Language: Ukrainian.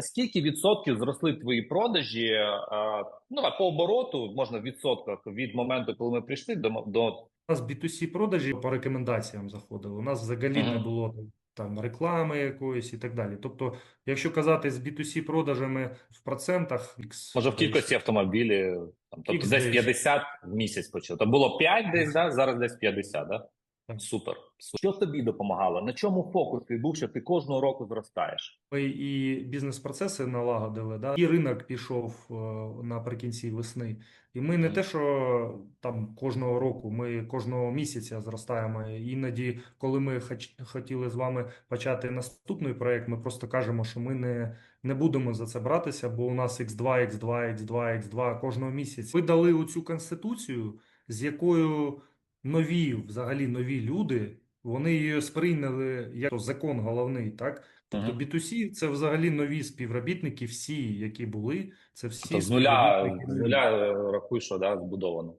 наскільки відсотків зросли твої продажі? е, ну по обороту можна в відсотках від моменту, коли ми прийшли до до У нас B2C продажі по рекомендаціям заходили. У нас взагалі не було там реклами якоїсь і так далі. Тобто, якщо казати з B2C продажами в процентах, X може в кількості автомобілів, там тобто десь десь. 50 в місяць почав. То було 5 десь, да? зараз десь 50, да? Супер. Що тобі допомагало? На чому фокус твій був, що ти кожного року зростаєш? Ми і бізнес-процеси налагодили, да? і ринок пішов е, наприкінці весни. І ми не Мгм. те, що там кожного року, ми кожного місяця зростаємо. Іноді, коли ми хоч, хотіли з вами почати наступний проект, ми просто кажемо, що ми не, не будемо за це братися, бо у нас X2, X2, X2, X2 кожного місяця. Ви дали оцю конституцію, з якою нові, взагалі нові люди, вони її сприйняли як закон головний, так? Тобто Мгм. B2C – це взагалі нові співробітники, всі, які були, це всі Тобто з нуля, співробітники з нуля е, рахуй, що да, збудовано.